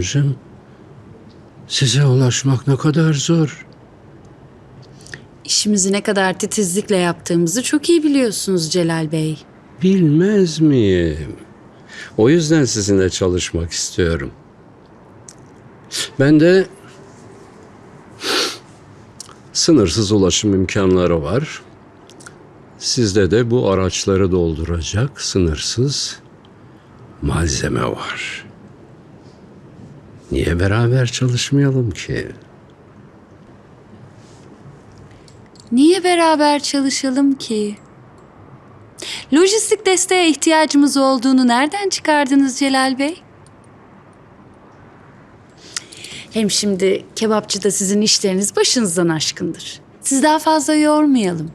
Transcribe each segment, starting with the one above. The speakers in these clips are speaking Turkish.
Hanımcığım. Size ulaşmak ne kadar zor. İşimizi ne kadar titizlikle yaptığımızı çok iyi biliyorsunuz Celal Bey. Bilmez miyim? O yüzden sizinle çalışmak istiyorum. Ben de sınırsız ulaşım imkanları var. Sizde de bu araçları dolduracak sınırsız malzeme var. Niye beraber çalışmayalım ki? Niye beraber çalışalım ki? Lojistik desteğe ihtiyacımız olduğunu nereden çıkardınız Celal Bey? Hem şimdi kebapçıda sizin işleriniz başınızdan aşkındır. Siz daha fazla yormayalım.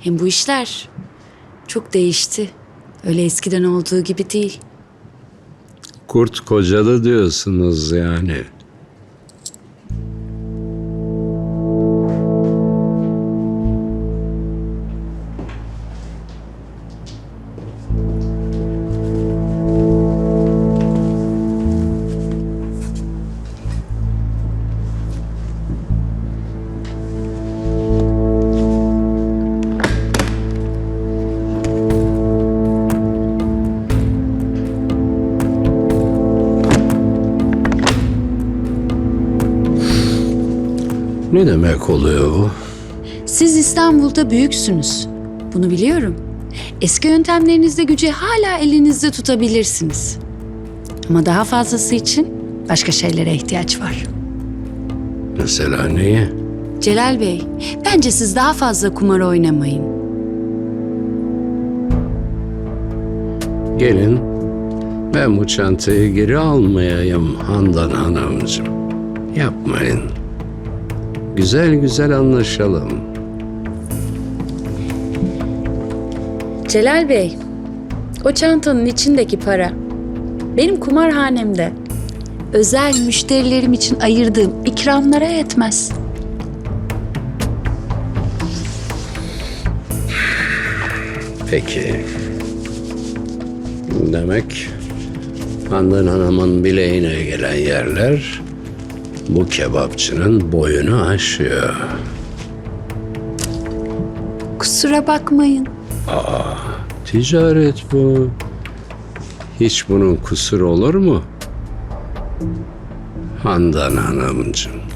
Hem bu işler çok değişti. Öyle eskiden olduğu gibi değil. Kurt kocalı diyorsunuz yani. Ne demek oluyor bu? Siz İstanbul'da büyüksünüz. Bunu biliyorum. Eski yöntemlerinizde gücü hala elinizde tutabilirsiniz. Ama daha fazlası için başka şeylere ihtiyaç var. Mesela neye? Celal Bey, bence siz daha fazla kumar oynamayın. Gelin ben bu çantayı geri almayayım Handan Hanımcığım. Yapmayın. Güzel güzel anlaşalım. Celal Bey, o çantanın içindeki para benim kumarhanemde özel müşterilerim için ayırdığım ikramlara yetmez. Peki. Demek Handan Hanım'ın bileğine gelen yerler bu kebapçının boyunu aşıyor. Kusura bakmayın. Ticaret bu. Hiç bunun kusuru olur mu? Handan Hanımcığım.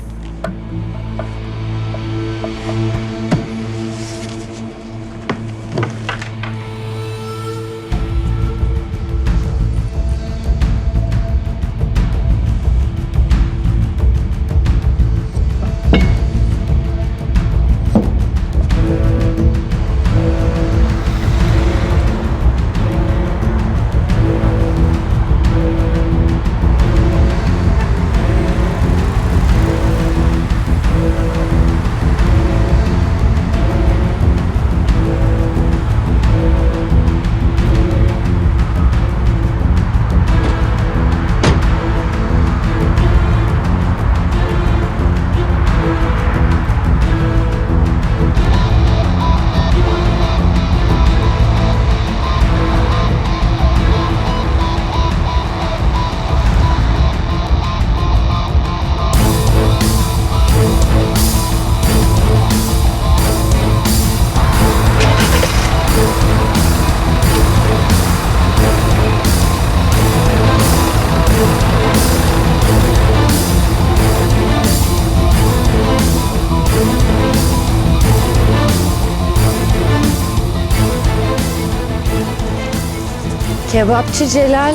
Kebapçı Celal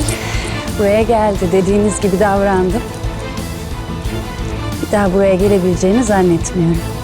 buraya geldi. Dediğiniz gibi davrandım. Bir daha buraya gelebileceğini zannetmiyorum.